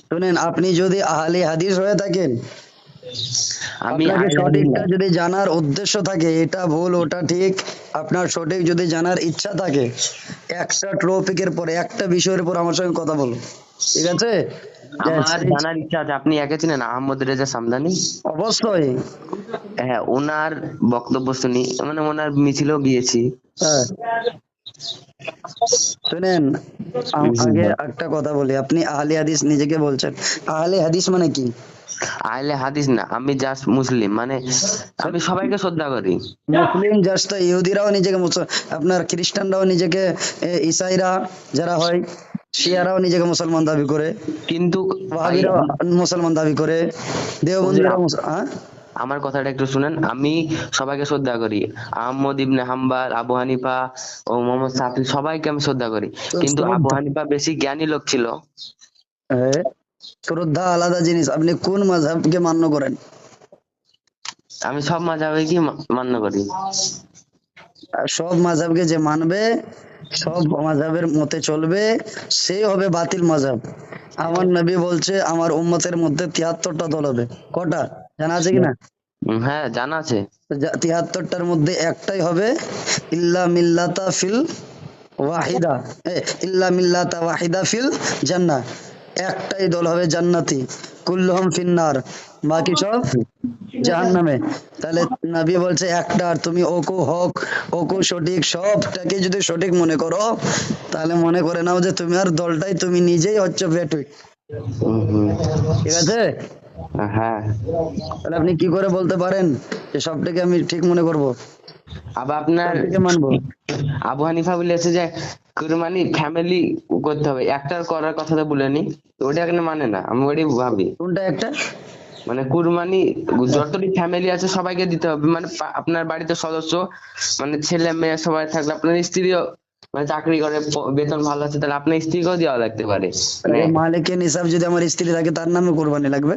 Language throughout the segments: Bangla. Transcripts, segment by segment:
শুনেন আপনি যদি আহলে হাদিস হয়ে থাকেন আমি সঠিকটা যদি জানার উদ্দেশ্য থাকে এটা ভুল ওটা ঠিক আপনার সঠিক যদি জানার ইচ্ছা থাকে একটা টপিকের পরে একটা বিষয়ের উপর আমার সঙ্গে কথা বলুন। ঠিক আছে? আমার জানার ইচ্ছা আছে আপনি একে চিনেন আহমদ রেজা সামদানি? অবশ্যই। হ্যাঁ ওনার বক্তব্য শুনি মানে ওনার মিছিলও গিয়েছি। হ্যাঁ। শুনেন আগে একটা কথা বলি আপনি আহলে হাদিস নিজেকে বলছেন। আহলে হাদিস মানে কি? আহলে হাদিস না আমি জাস্ট মুসলিম মানে আমি সবাইকে শ্রদ্ধা করি। মুসলিম জাস্ট ইহুদিরাও নিজেকে আপনার খ্রিস্টানরাও নিজেকে ইসাইরা যারা হয় শিয়ারাও নিজেকে মুসলমান দাবি করে। কিন্তু ওয়াহাবিরাও মুসলমান দাবি করে। দেওবন্দিরাও হ্যাঁ? আমার কথাটা একটু শুনেন আমি সবাইকে শ্রদ্ধা করি। আহমদ ইবনে হাম্বাল আবু হানিফা ও মোহাম্মদ সাফি সবাইকে আমি শ্রদ্ধা করি। কিন্তু আবু হানিফা বেশি জ্ঞানী লোক ছিল। শ্রদ্ধা আলাদা জিনিস আপনি কোন মাযহাবকে মান্য করেন? আমি সব মাঝাবে কি মান্য করি। সব মাযহাবকে যে মানবে সব মাযহাবের মতে চলবে সেই হবে বাতিল মাযহাব আমার নবী বলছে আমার উম্মতের মধ্যে তিয়াত্তরটা দল হবে। কটা? জানা আছে কিনা? হ্যাঁ জানা আছে। তিয়াত্তরটার মধ্যে একটাই হবে ইল্লা মিল্লাতা ফিল ওয়াহিদা। ইল্লা মিল্লাতা ওয়াহিদা ফিল জান্নাহ। একটাই দল হবে জান্নাতি। কুল্লুহুম ফিন্নার। বাকি সব জাহান্নামে। তাহলে নবী বলছে একটা আর তুমি ওকু হক ওকু সঠিক সবটাকে যদি সঠিক মনে করো তাহলে মনে করে নাও যে তুমি আর দলটাই তুমি নিজেই হচ্ছে বেটুই ঠিক আছে? হ্যাঁ। তাহলে আপনি কি করে বলতে পারেন যে সবটাকে আমি ঠিক মনে করব? আবার আপনার মানবো? আবু হানিফা বলেছে যে কুরবানি ফ্যামিলি করতে হবে। একটার করার কথা তো বলেনি ওটা এখানে মানে না? আমি ওটাই ভাবি। কোনটা একটা? মানে কুরবানি যতটি ফ্যামিলি আছে সবাইকে দিতে হবে। মানে আপনার বাড়িতে সদস্য মানে ছেলে মেয়ে সবাই থাকলে আপনার স্ত্রীও মানে চাকরি করে বেতন ভালো আছে তাহলে আপনার স্ত্রীকেও দেওয়া লাগতে পারে। মানে মালিকের হিসাব যদি আমার স্ত্রী থাকে তার নামে কোরবানি লাগবে।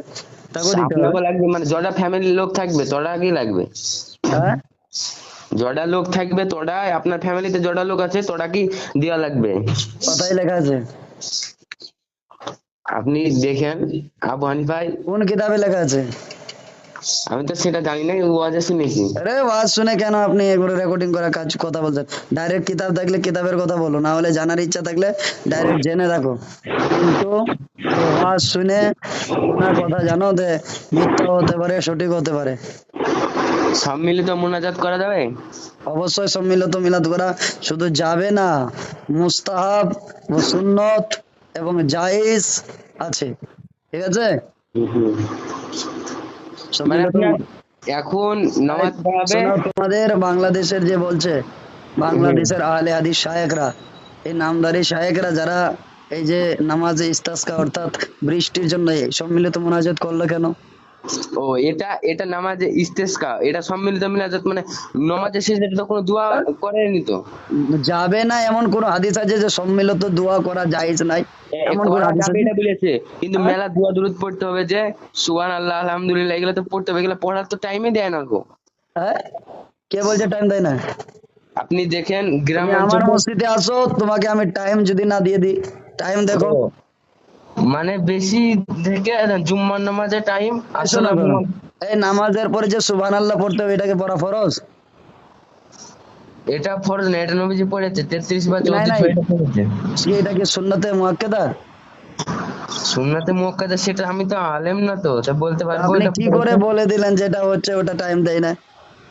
আপনাকেও লাগবে মানে ফ্যামিলির লোক থাকবে তোরা কি লাগবে। হ্যাঁ? জটা লোক থাকবে তোরা আপনার ফ্যামিলিতে জটা লোক আছে তোরা কি দেওয়া লাগবে। কথাই লেখা আছে। আপনি দেখেন আবু হানিফাই কোন কিতাবে লেখা আছে? আমি তো সেটা জানি না ওয়াজে শুনেছি। আরে ওয়াজ শুনে কেন আপনি এগুলো রেকর্ডিং করা কাজ কথা বলছেন? ডাইরেক্ট কিতাব থাকলে কিতাবের কথা বলো না হলে জানার ইচ্ছা থাকলে ডাইরেক্ট জেনে রাখো। কিন্তু ওয়াজ শুনে ওনার কথা জানো যে মিথ্যা হতে পারে সঠিক হতে পারে। সম্মিলিত মোনাজাত করা যাবে? অবশ্যই সম্মিলিত মিলাদ করা। শুধু যাবে না মুস্তাহাব ও সুন্নত এবং জায়েজ আছে। ঠিক আছে? এখন নামাজ পড়াবে। তোমাদের বাংলাদেশের যে বলছে বাংলাদেশের আহলে হাদিস শায়েকরা এই নামদারি শায়েকরা যারা এই যে নামাজে ইস্তাসকা অর্থাৎ বৃষ্টির জন্য সম্মিলিত মোনাজাত করল কেন? ও এটা এটা নামাজে ইস্তেস্কা এটা সম্মিলিত মিলাজাত মানে নামাজের শেষে তো কোনো দোয়া করেনি তো? যাবে না এমন কোন হাদিস আছে যে সম্মিলিত দোয়া করা জায়েজ নাই? এমন কোন হাদিস আছে? এটা বলেছে কিন্তু মেলা দোয়া দুরুদ পড়তে হবে যে সুবহান আল্লাহ আলহামদুলিল্লাহ এগুলো তো পড়তে হবে এগুলো পড়ার তো টাইমই দেয় না গো। হ্যাঁ? কে বলছে টাইম দেয় না? আপনি দেখেন গ্রামে আমার মসজিদে আসো তোমাকে আমি টাইম যদি না দিয়ে দিই। টাইম দেখো। মানে বেশি থেকে জুম্মার নামাজের টাইম আসলে এই নামাজের পরে যে সুবহানাল্লাহ পড়তে হবে এটাকে পড়া ফরজ? এটা ফরজ না এটা নবীজি পড়েছে তেত্রিশ বা নাই, চৌত্রিশ নাই। এটা পড়েছে। কি এটা কি সুন্নতে মুআক্কাদা সুন্নাতে মুআক্কাদা সেটা আমি তো আলেম না তো তা বলতে পারব আপনি কি করে বলে দিলেন যেটা হচ্ছে ওটা টাইম দেয় না?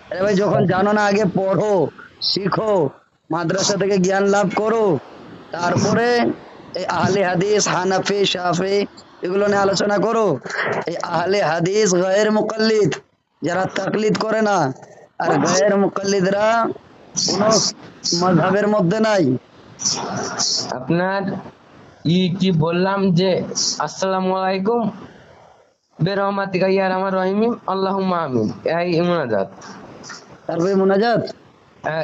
আরে ভাই যখন জানো না আগে পড়ো শিখো মাদ্রাসা থেকে জ্ঞান লাভ করো তারপরে এই আহলে হাদিস হানাফি শাফি এগুলো নিয়ে আলোচনা করো। এই আহলে হাদিস গায়ের মুকাল্লিদ যারা তাকলিদ করে না আর গায়ের মুকাল্লিদরা কোন মাযহাবের মধ্যে নাই। আপনার ই কি বললাম যে আসসালামু আলাইকুম বেরহমাতিকা ইয়া আমার রহিম আল্লাহুম্মা আমিন। এই মুনাজাত। তারপরে মুনাজাত?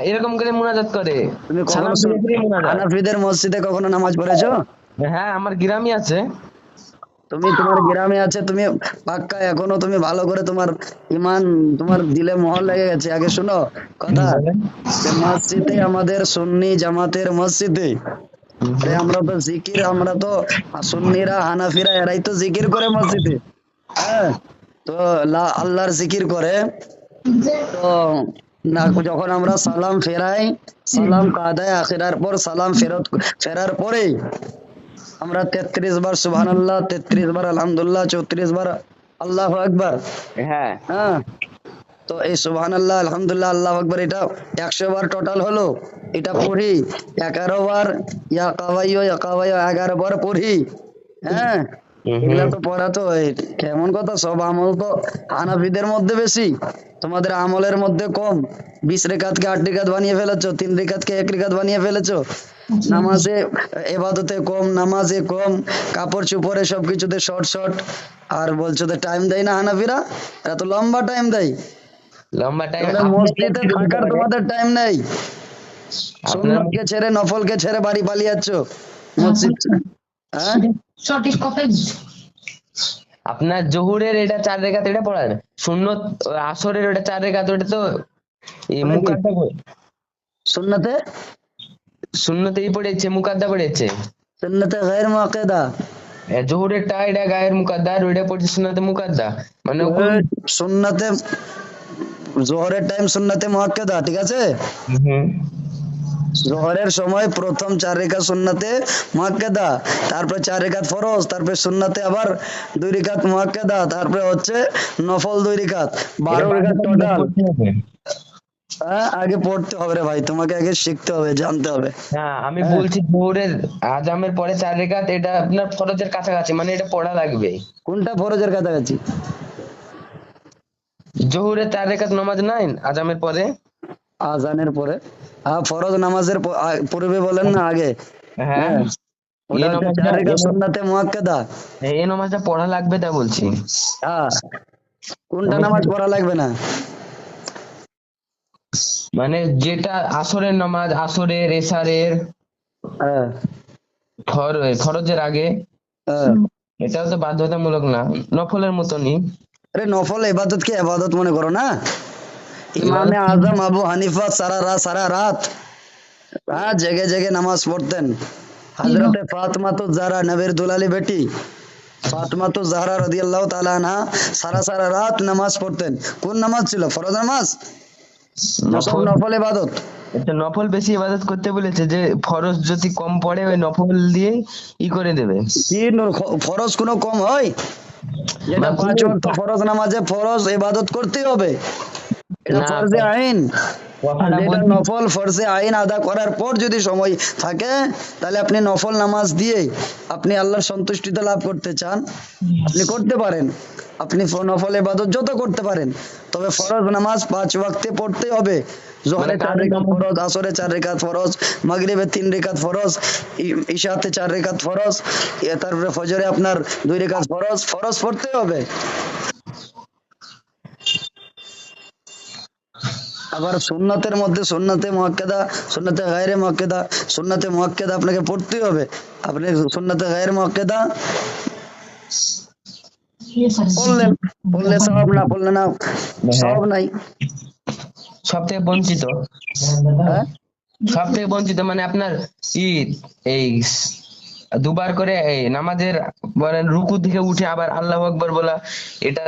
এরকম করে মুনাজাত করে। তুমি হানাফিদের মসজিদে কখনো নামাজ পড়েছো? হ্যাঁ আমার গ্রামই আছে। তুমি তোমার গ্রামে আছে তুমি পাক্কা এখনও তুমি ভালো করে তোমার ইমান তোমার দিলে মহল লেগে গেছে। আগে শুনো কথা। মসজিদে আমাদের সুন্নি জামাতের মসজিদে আরে আমরা তো জিকির আমরা তো সুন্নিরা হানাফিরা এরাই তো জিকির করে মসজিদে। হ্যাঁ তো আল্লাহর জিকির করে। তো না যখন আমরা সালাম ফেরাই সালাম কাদায় আখিরার পর সালাম ফেরত ফেরার পরে আমরা তেত্রিশ বার সুবহানাল্লাহ তেত্রিশ বার আলহামদুলিল্লাহ চৌত্রিশ বার আল্লাহ আকবার। হ্যাঁ। হ্যাঁ। তো এই সুবহান আল্লাহ আলহামদুলিল্লাহ আল্লাহ আকবর এটা একশো বার টোটাল হলো। এটা পড়ি এগারো বার ইয়া ইয়া কাওয়াইও এগারো বার পড়ি। হ্যাঁ। এগুলা তো পড়া তো এই কেমন কথা সব আমল তো হানাফিদের মধ্যে বেশি। তোমাদের আমলের মধ্যে কম। বিশ রেখাতকে আট রেখাত বানিয়ে ফেলেছো তিন রেখাতকে এক রেখাত বানিয়ে ফেলেছো। নামাজে এবাদতে কম নামাজে কম কাপড় চোপড়ে সবকিছুতে শর্ট শর্ট আর বলছো তো টাইম দেয় না হানাফিরা? এরা তো লম্বা টাইম দেয়। লম্বা টাইম মসজিদে থাকার তোমাদের টাইম নেই। সুন্নতকে ছেড়ে নফলকে ছেড়ে বাড়ি পালিয়ে যাচ্ছ মসজিদ হ্যাঁ? সঠিক কথাই আপনার জহুরের এটা চার রেখাত এটা পড়ার? শূন্য আসরের ওটা চার রেখাত ওটা তো? মুকাদ্দা পড়ে- শূন্যতেই পড়েছে মুকাদ্দা পড়েছে। সুন্নতে গায়ের মুআক্কাদা? এ, জহুরেরটা এটা গায়ের মুকাদ্দা আর ওইটা পড়ছে শূন্যতে মুকাদ্দা। মানে কোন- জোহরের টাইম সুন্নতে মুআক্কাদা ঠিক আছে? হুম। জোহরের সময় প্রথম চার রেখা সুন্নতে মুআক্কাদা তারপরে চার রেখাত ফরজ তারপরে সুন্নতে আবার দুই রেখাত মুআক্কাদা তারপরে হচ্ছে নফল দুই রেখাত বারো রেখাত টোটাল হ্যাঁ আগে পড়তে হবে রে ভাই তোমাকে আগে শিখতে হবে জানতে হবে। হ্যাঁ আমি বলছি জহুরের আজামের পরে চার রেখাত এটা আপনার ফরজের কাছাকাছি মানে এটা পড়া লাগবে। কোনটা ফরজের কাছাকাছি? জহুরের চার রেখাত নামাজ নাই আজামের পরে? আজানের পরে। হ্যাঁ ফরজ নামাজের পূর্বে বলেন না আগে। হ্যাঁ। এই নামাজটা- চার রেখা এই- নামাজটা পড়া লাগবে তা বলছি। হ্যাঁ কোনটা নামাজ পড়া লাগবে না? মানে যেটা আসরের নামাজ আসরের এসারের হ্যাঁ ফরজের আগে হ্যাঁ এটাও তো বাধ্যতামূলক না নফলের মতনই। আরে নফল এবাদত কে এবাদত মনে করো না? ইমামে আজম আবু হানিফা সারা রাত সারা রাত হ্যাঁ জেগে জেগে নামাজ পড়তেন। হজরতে ফাতমা তো জারা নবীর দুলালি বেটি ফাতমা তো জাহরা রাদিয়াল্লাহু তাআলা আনহা সারা সারা রাত নামাজ পড়তেন। কোন নামাজ ছিল? ফরজ নামাজ? নফল। ইবাদত। নফল বেশি ইবাদত করতে বলেছে যে ফরজ যদি কম পড়ে ওই নফল দিয়ে ই করে দেবে। কি ফরজ কোনো কম হয়? যেটা না, পাঁচ ওয়াক্ত ফরজ নামাজে ফরজ ইবাদত করতেই হবে। না, ফরজে আইন। নফল ফরজে আইন আদা করার পর যদি সময় থাকে তাহলে আপনি নফল নামাজ দিয়ে আপনি আল্লাহর লাভ করতে চান। আপনি করতে পারেন। আপনি নফল ইবাদত যত করতে পারেন। তবে ফরজ নামাজ পাঁচ ওয়াক্তে পড়তেই হবে। জোহরে মানে চার রেখাত ফরজ আসরে চার রেখাত ফরজ মাগরিবে তিন রেখাত ফরজ ইশাতে চার রেখাত ফরজ তারপরে ফজরে আপনার দুই রেখাত ফরজ ফরজ পড়তে হবে। আবার সুন্নতের মধ্যে সুন্নতে মুআক্কাদা সুন্নতে গায়রে মুআক্কাদা সুন্নতে মুআক্কাদা আপনাকে পড়তেই হবে। আপনি সুন্নতে গায়রে মুআক্কাদা পড়লেন পড়লে সব না পড়লে না সব নাই। সব থেকে বঞ্চিত? হ্যাঁ? সব থেকে বঞ্চিত মানে আপনার ই এই দুবার করে এই নামাজের বলেন রুকু থেকে উঠে আবার আল্লাহ আকবর বলা এটা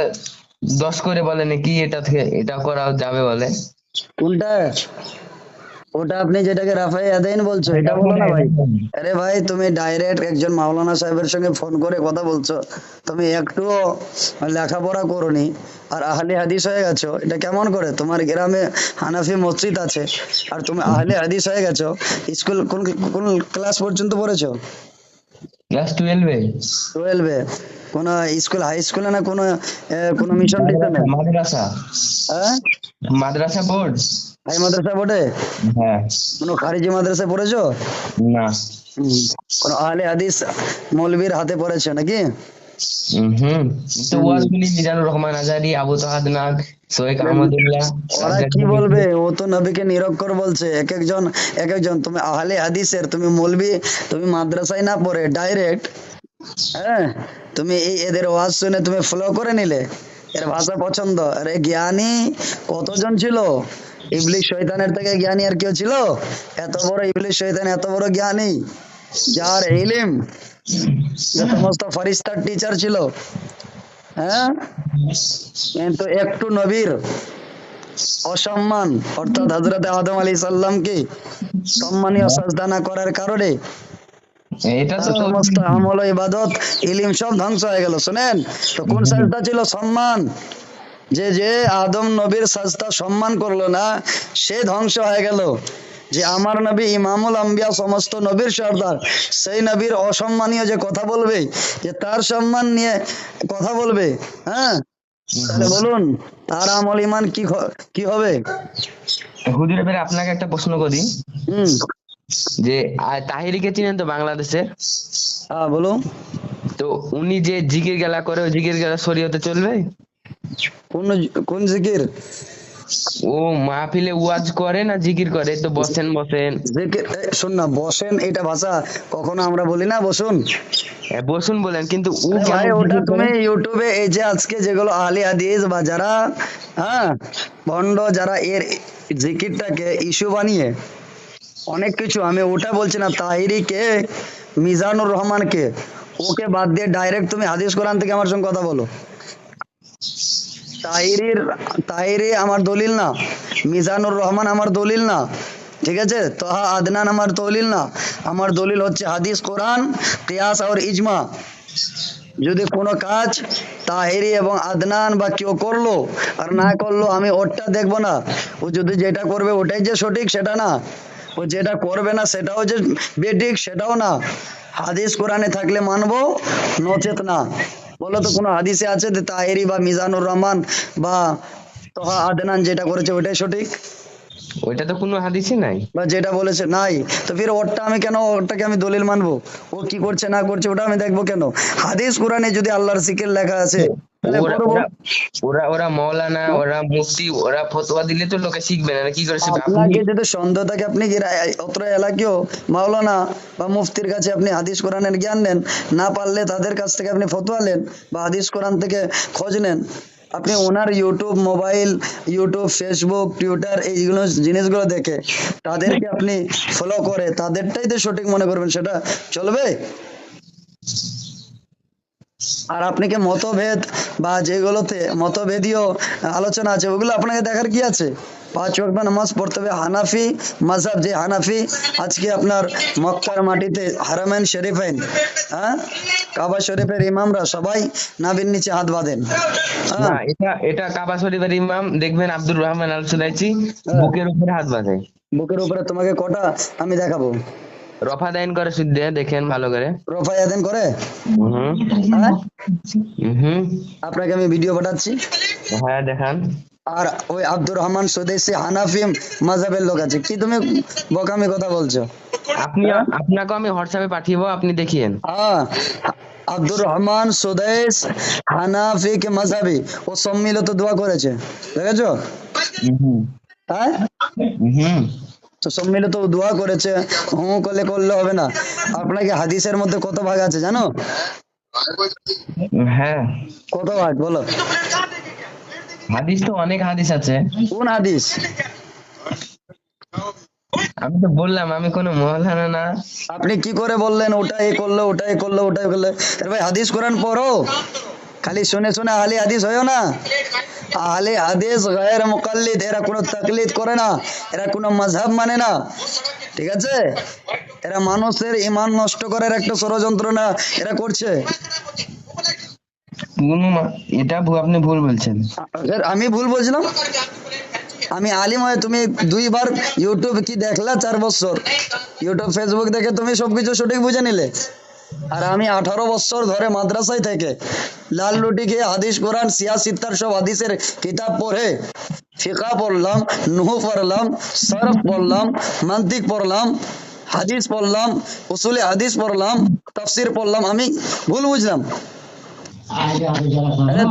দশ করে বলে নাকি এটা থেকে এটা করা যাবে বলে? কোনটা ওটা আপনি যেটাকে রাফাই আদাইন বলছো এটা বলো না ভাই। আরে ভাই তুমি ডাইরেক্ট একজন মাওলানা সাহেবের সঙ্গে ফোন করে কথা বলছো। তুমি একটু লেখাপড়া করনি আর আহলে হাদিস হয়ে গেছো এটা কেমন করে? তোমার গ্রামে হানাফি মসজিদ আছে আর তুমি আহলে হাদিস হয়ে গেছো স্কুল কোন কোন ক্লাস পর্যন্ত পড়েছো? ক্লাস টুয়েলভে টুয়েলভে কোন স্কুল হাই স্কুলে না কোনো কোনো মিশন টিশনে মাদ্রাসা। হ্যাঁ? মাদ্রাসা বোর্ড হাই মাদ্রাসা পড়ে হ্যাঁ। কোনো খারিজি মাদ্রাসায় পড়েছো? না। কোন আহলে হাদিস মৌলবীর হাতে পড়েছে নাকি? হুম। তো মিজানুর রহমান আজারি আবু সোয়েক আহমদুল্লাহ। ওরা কি বলবে? ও তো নবীকে নিরক্ষর বলছে। এক একজন এক একজন তুমি আহলে হাদিসের তুমি মৌলবি তুমি মাদ্রাসায় না পড়ে ডাইরেক্ট হ্যাঁ? তুমি এই এদের ওয়াজ শুনে তুমি ফলো করে নিলে। এর ভাষা পছন্দ। আরে জ্ঞানী কতজন ছিল? ইবলিশ শয়তানের থেকে জ্ঞানী আর কেউ ছিল? এত বড় ইবলিশ শয়তান, এত বড় জ্ঞানী। যার ইলিম সমস্ত ফারিস্তার টিচার ছিল। হ্যাঁ? কিন্তু একটু নবীর অসম্মান, অর্থাৎ হজরত আদম আলী সাল্লামকে সম্মানীয় সাজদা না করার কারণে এটা তো সমস্ত আমল ইবাদত ইলিম সব ধ্বংস হয়ে গেল শুনেন? তো কোন সাজদা ছিল? সম্মান। যে যে আদম নবীর সাজদা সম্মান করল না সে ধ্বংস হয়ে গেল। যে আমার নবী ইমামুল আম্বিয়া সমস্ত নবীর সর্দার সেই নবীর অসম্মানীয় যে কথা বলবে যে তার সম্মান নিয়ে কথা বলবে হ্যাঁ? তাহলে বলুন তার আমল ইমান কি কি হবে? হুজুর এবারে আপনাকে একটা প্রশ্ন করি। হুম। যে তাহিরিকে চিনেন তো বাংলাদেশে? হ্যাঁ বলুন। তো উনি যে জিকির গেলা করে ওই জিকির গেলা শরীয়তে চলবে? কোন কোন জিকির? ও মাহফিলে ওয়াজ করে না জিকির করে? তো বসেন বসেন। শোন না বসেন এটা ভাষা কখনো আমরা বলি না বসুন। বসুন বলেন কিন্তু ও ভাই ওটা তুমি ইউটিউবে এই যে আজকে যেগুলো আহলি হাদিস বা যারা হ্যাঁ ভণ্ড যারা এর জিকিরটাকে ইস্যু বানিয়ে অনেক কিছু। আমি ওটা বলছি না, তাহিরিকে, মিজানুর রহমানকে। ওকে বাদ দিয়ে ডাইরেক্ট তুমি হাদিস কোরআন থেকে আমার সঙ্গে কথা বলো। তাহিরির, তাহিরি আমার দলিল না, মিজানুর রহমান আমার দলিল না, ঠিক আছে? তোহা আদনান আমার দলিল না। আমার দলিল হচ্ছে হাদিস কোরআন, কিয়াস আর ইজমা। যদি কোনো কাজ তাহেরি এবং আদনান বা কেউ করল আর না করল, আমি ওরটা দেখব না। ও যদি যেটা করবে ওটাই যে সঠিক, সেটা না। ও যেটা করবে না সেটাও যে বেঠিক সেটাও না। হাদিস কোরআনে থাকলে মানবো নচেত না। বলো তো কোনো হাদিসে আছে যে তাহেরি বা মিজানুর রহমান বা তোহা আদনান যেটা করেছে ওটাই সঠিক? ওইটা তো কোনো হাদিসই নাই। বা যেটা বলেছে নাই। তো ফির ওরটা আমি কেন ওরটাকে আমি দলিল মানবো? ও কি করছে না করছে ওটা আমি দেখব কেন? হাদিস কোরআনে যদি আল্লাহর সিকের লেখা আছে ওরা ওরা- ওরা ওরা মৌলানা ওরা মুফতি ওরা ফতোয়া দিলে তো লোকে শিখবে না কি করে আপনাকে যদি সন্দেহ থাকে আপনি কি অত্র এলাকায়ও মাওলানা বা মুফতির কাছে আপনি হাদিস কোরআনের জ্ঞান নেন? না পারলে তাদের কাছ থেকে আপনি ফতোয়া নেন বা হাদিস কোরআন থেকে খোঁজ নেন। আপনি ওনার YouTube mobile YouTube Facebook Twitter এইগুলো জিনিসগুলো দেখে তাদেরকে আপনি ফলো করে তাদেরটাই তো সঠিক মনে করবেন সেটা চলবে? আর আপনি কি মতভেদ বা যেগুলোতে মতভেদীয় আলোচনা আছে ওগুলো আপনাকে দেখার কি আছে? পাঁচ ওয়াক্ত নামাজ পড়তে হবে। হানাফি মাযহাব যে হানাফি আজকে আপনার মক্কার মাটিতে হারামাইন শরীফাইন হ্যাঁ? কাবা শরীফের ইমামরা সবাই নাবির নিচে হাত বাঁধেন। হ্যাঁ? এটা এটা কাবা শরীফের ইমাম দেখবেন আব্দুর রহমান আল সুলাইচি বুকের উপরে হাত বাঁধে। বুকের উপরে তোমাকে কটা আমি দেখাবো? রফা দাইন করে শুদ্ধে দেখেন ভালো করে। রফাই আদেন করে? হুম। আপনাকে আমি ভিডিও পাঠাচ্ছি। হ্যাঁ দেখান। আর ওই আব্দুর রহমান সুদেশি হানাফি মাযহাবের লোক আছে। কি তুমি বকামি কথা বলছো? আপনি আপনাকে আমি হোয়াটসঅ্যাপে পাঠিয়ে আপনি দেখিয়েন। হ্যাঁ আব্দুর রহমান সুদেশ হানাফি কে মাঝাবি ও সম্মিলিত দোয়া করেছে। দেখেছ? হ্যাঁ? হুম। তো সম্মিলিত দোয়া করেছে। হুঁ করলে করলে হবে না। আপনাকে হাদিসের মধ্যে কত ভাগ আছে জানো? হ্যাঁ। কত ভাগ বলো? হাদিস তো অনেক হাদিস আছে। কোন হাদিস? আমি তো বললাম আমি কোনো মৌলানা না। আপনি কি করে বললেন ওটাই করল ওটাই করল ওটাই করল? ভাই হাদিস কোরআন পড়ো। খালি শুনে শুনে আহলে হাদিস হয়েও না আহলে হাদিস গায়ের মুকাল্লিদ এরা কোনো তাকলিদ করে না এরা কোনো মাযহাব মানে না ঠিক আছে? এরা মানুষের ইমান নষ্ট করার একটা ষড়যন্ত্র না এরা করছে। এটা আপনি ভুল বলছেন। আমি ভুল বলছিলাম? আমি আলিম হয়ে তুমি দুইবার ইউটিউব কি দেখলা? চার বছর। ইউটিউব ফেসবুক দেখে তুমি সবকিছু সঠিক বুঝে নিলে। আর আমি আঠারো বছর ধরে মাদ্রাসায় থেকে লাল রুটি খেয়ে হাদিস, কোরআন, সিয়া, সিত্তার সব হাদিসের কিতাব পড়ে। ফিকা পড়লাম, নুহু পড়লাম, সরফ পড়লাম, মান্তিক পড়লাম, হাদিস পড়লাম, উসুলে হাদিস পড়লাম, তাফসির পড়লাম, আমি ভুল বুঝলাম।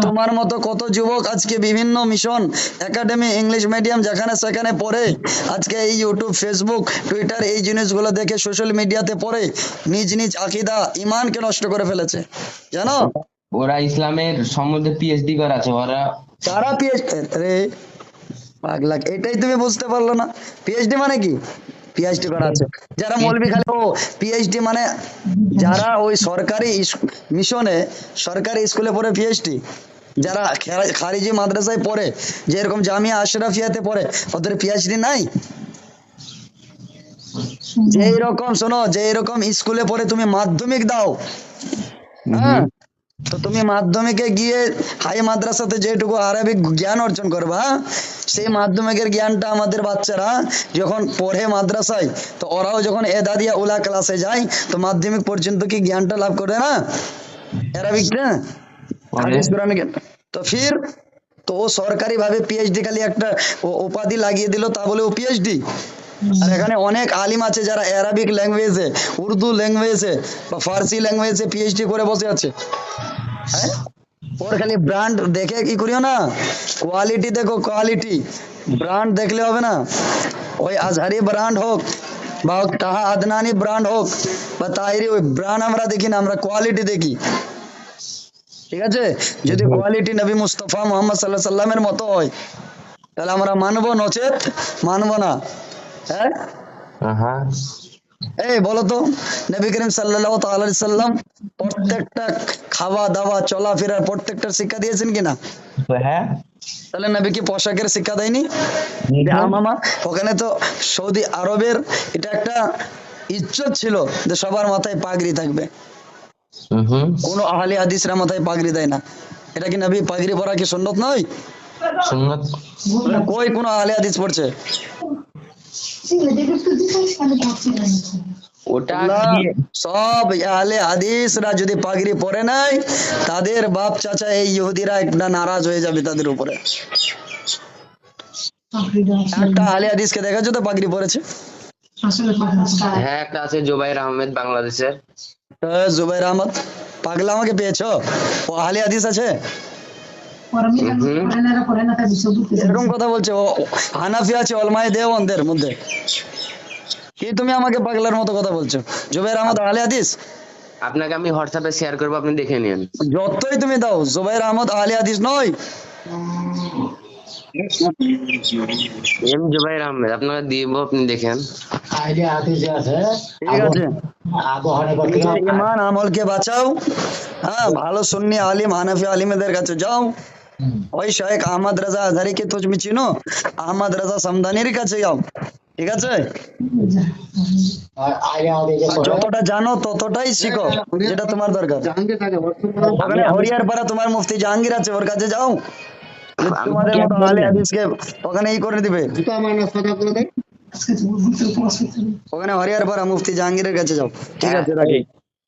তোমার মতো কত যুবক আজকে বিভিন্ন মিশন একাডেমি ইংলিশ মিডিয়াম যেখানে সেখানে পড়ে আজকে এই ইউটিউব ফেসবুক টুইটার এই জিনিসগুলো দেখে সোশ্যাল মিডিয়াতে পড়ে নিজ নিজ আকিদা ইমানকে নষ্ট করে ফেলেছে। জানো? ওরা ইসলামের সম্বন্ধে পিএইচডি করা আছে ওরা তারা পিএইচডি রে পাগলা এটাই তুমি বুঝতে পারল না। পিএইচডি মানে কি? পিএইচডি করা আছে। যারা মৌলবি খালি, ও পিএইচডি মানে যারা ওই সরকারি মিশনে সরকারি স্কুলে পড়ে পিএইচডি যারা খারিজি মাদ্রাসায় পড়ে যেরকম জামিয়া আশরাফিয়াতে পড়ে, ওদের পিএইচডি নাই? যে রকম শোনো যে রকম স্কুলে পড়ে তুমি মাধ্যমিক দাও হ্যাঁ? তো তুমি মাধ্যমিকে গিয়ে হাই মাদ্রাসাতে যেটুকু আরবিক জ্ঞান অর্জন করবা হ্যাঁ? সেই মাধ্যমিকের জ্ঞানটা আমাদের বাচ্চারা যখন পড়ে মাদ্রাসায় তো ওরাও যখন এ দাদিয়া উলা ক্লাসে যায় তো মাধ্যমিক পর্যন্ত কি জ্ঞানটা লাভ করে না অ্যারাবিকটা জ্ঞান। তো ফির তো ও সরকারি ভাবে পিএইচডি খালি একটা উপাধি লাগিয়ে দিল তা বলে ও পিএইচডি আর এখানে অনেক আলিম আছে যারা অ্যারাবিক ল্যাঙ্গুয়েজে উর্দু ল্যাঙ্গুয়েজে বা ফার্সি ল্যাঙ্গুয়েজে পিএইচডি করে বসে আছে হ্যাঁ? ওর খালি ব্র্যান্ড দেখে কি করিও না কোয়ালিটি দেখো কোয়ালিটি ব্র্যান্ড দেখলে হবে না ওই আজহারি ব্র্যান্ড হোক বা হোক তাহা আদনানি ব্র্যান্ড হোক বা তাহিরি ওই ব্র্যান্ড আমরা দেখি না আমরা কোয়ালিটি দেখি ঠিক আছে যদি কোয়ালিটি নবী মুস্তফা মোহাম্মদ সাল্লাহ সাল্লামের মতো হয় তাহলে আমরা মানবো নচেত মানবো না হ্যাঁ? এই বলো তো নবী করিম সাল্লাম প্রত্যেকটা খাওয়া দাওয়া চলাফেরার প্রত্যেকটা শিক্ষা দিয়েছেন কিনা হ্যাঁ। তাহলে নবী কি পোশাকের শিক্ষা দেয়নি? ওখানে তো সৌদি আরবের এটা একটা ইজ্জত ছিল যে সবার মাথায় পাগড়ি থাকবে। কোনো আহলি হাদিসরা মাথায় পাগড়ি দেয় না। এটা কি নবী পাগড়ি পরা কি সুন্নত নয়? সুন্নত। কই কোন আহলি হাদিস পড়ছে? ওটা সব আহলে হাদিসরা যদি পাগড়ি পরে নাই তাদের বাপ চাচা এই ইহুদিরা একটা নারাজ হয়ে যাবে তাদের উপরে। একটা আহলে হাদিসকে দেখাচ্ছ তো পাগড়ি পরেছে? হ্যাঁ একটা আছে জুবাইর আহমেদ বাংলাদেশের। জুবাইর আহমদ পাগলা আমাকে পেয়েছ? ও আহলে হাদিস আছে? এরকম কথা বলছে ও হানাফি আছে অলমায় দেওয়ানদের মধ্যে। কি তুমি আমাকে পাগলার মতো কথা বলছো? জুবাইর আহমদ আহলে হাদিস? আপনাকে আমি হোয়াটসঅ্যাপে শেয়ার করব আপনি দেখে নিন যতই তুমি দাও জুবাইর আহমদ আহলে হাদিস নয়। এম জুবাইর আহমেদ আপনাকে দিব আপনি দেখেন। আইডিয়া হাদিসে আছে। ঠিক আছে। ইমান আমলকে বাঁচাও। হ্যাঁ ভালো সুন্নি আলিম হানাফি আলিমদের কাছে যাও। ওই শেখ আহমদ রাজা আজহারিকে তো তুমি চিনো? আহমদ রাজা সামদানির কাছে যাও। ঠিক আছে? যতটা জানো ততটাই শিখো যেটা তোমার দরকার। ওখানে হরিয়ার পাড়া তোমার মুফতি জাহাঙ্গীর আছে ওর কাছে যাও। তোমাদের মতো আলে হাদিসকে ওখানে ই করে দিবে। ওখানে হরিয়ার পাড়া মুফতি জাহাঙ্গীরের কাছে যাও। ঠিক আছে রাখি।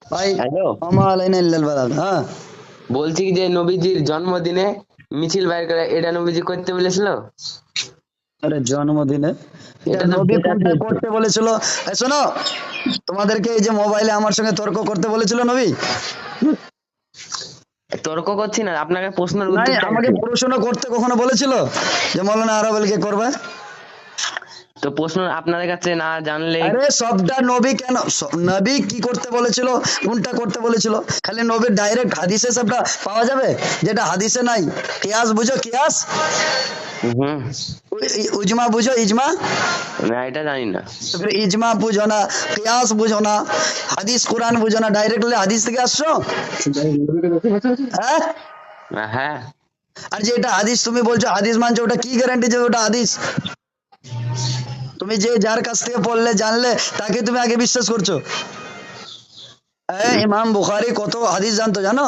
ভাই হ্যালো। আমা আলাইনা ইল্লাল বালাগ হ্যাঁ। বলছি যে নবীজির জন্মদিনে মিছিল বাইর করে এটা নবীজি করতে বলেছিল? আরে জন্মদিনে? এটা নবী কোনটা করতে বলেছিল? এই শোনো তোমাদেরকে এই যে মোবাইলে আমার সঙ্গে তর্ক করতে বলেছিল নবী? তর্ক করছি না আপনাকে প্রশ্নের উত্তর আমাকে প্রশ্ন করতে কখনো বলেছিল যে মৌলানা আরাবেলকে করবে? তো প্রশ্ন আপনাদের কাছে না জানলে আরে সবটা নবী কেন? নবী কি করতে বলেছিল? কোনটা করতে বলেছিল? খালি নবীর ডাইরেক্ট হাদিসে সবটা পাওয়া যাবে? যেটা হাদিসে নাই। কিয়াস বুঝো কিয়াস? হুম। উজমা বুঝো ইজমা? না এটা জানি না। ইজমা বুঝো না কিয়াস বুঝো না হাদিস কোরআন বুঝো না ডাইরেক্টলি হাদিস থেকে আসছো? হ্যাঁ? হ্যাঁ। আর যে এটা হাদিস তুমি বলছো হাদিস মানছো ওটা কি গ্যারান্টি যে ওটা হাদিস? তুমি যে যার কাছ থেকে পড়লে জানলে তাকে তুমি আগে বিশ্বাস করছ। ইমাম বুখারি কত হাদিস জানতো জানো?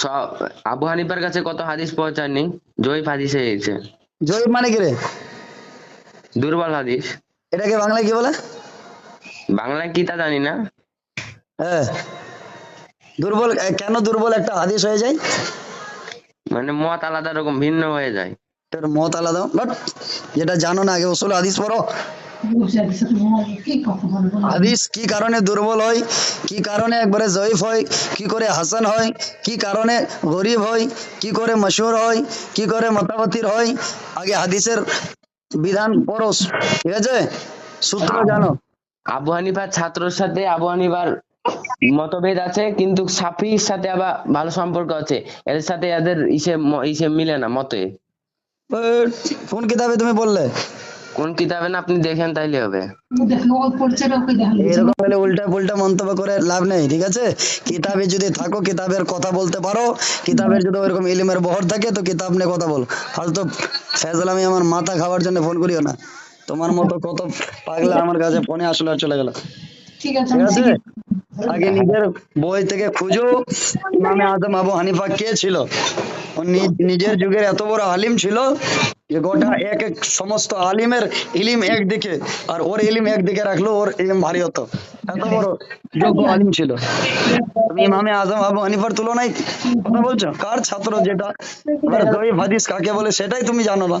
সব আবু হানিফার কাছে কত হাদিস পৌঁছায়নি জয়ীফ হাদিস হয়ে গেছে জয়ীব মানে কি রে? দুর্বল হাদিস। এটাকে বাংলায় কি বলে? বাংলায় কি তা জানি না। হ্যাঁ দুর্বল কেন দুর্বল একটা হাদিস হয়ে যায়? মানে মত আলাদা রকম ভিন্ন হয়ে যায়। এটার মত আলাদা। বাট যেটা জানো না, আগে ওসল হাদিস পড়ো। হাদিস কি কারণে দুর্বল হয়? কি কারণে একবারে জয়ীফ হয়? কি করে হাসান হয়? কি কারণে গরিব হয়? কি করে মশহুর হয়? কি করে মতাবতির হয়? আগে হাদিসের বিধান পড়োস ঠিক আছে? সূত্র জানো। আবু হানিফার ছাত্রর সাথে, আবু হানিফার মতভেদ আছে, কিন্তু সাফির সাথে আবার ভালো সম্পর্ক আছে। এদের সাথে এদের ইসে ইসে মিলে না, মতে। কোন কিতাবে তুমি বললে কোন কিতাবে না আপনি দেখেন তাইলে হবে। এরকম হলে উল্টা পুল্টা মন্তব্য করে লাভ নেই ঠিক আছে? কিতাবে যদি থাকো কিতাবের কথা বলতে পারো কিতাবের যদি ওইরকম ইলিমের বহর থাকে তো কিতাব নিয়ে কথা বল। ফালতু ফেজল আমি আমার মাথা খাওয়ার জন্য ফোন করিও না। তোমার মতো কত পাগলা আমার কাছে ফোনে আসলে আর চলে গেল। ঠিক আছে আগে নিজের বই থেকে খুঁজো। ইমামে আজম আবু হানিফা কে ছিল? নিজের যুগের এত বড় আলিম ছিল যে গোটা এক এক সমস্ত আলিমের ইলিম একদিকে আর ওর ইলিম একদিকে রাখল ওর ইলিম ভারী হতো। এত বড় যোগ্য আলিম ছিল। তুমি ইমামে আজম আবু হানিফার তুলনায় কথা বলছো? কার ছাত্র যেটা? এবার দই হাদিস কাকে বলে সেটাই তুমি জানো না।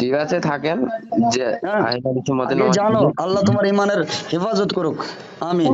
ঠিক আছে থাকেন। যে হ্যাঁ। জানো। আল্লাহ তোমার ইমানের হেফাজত করুক। আমিন।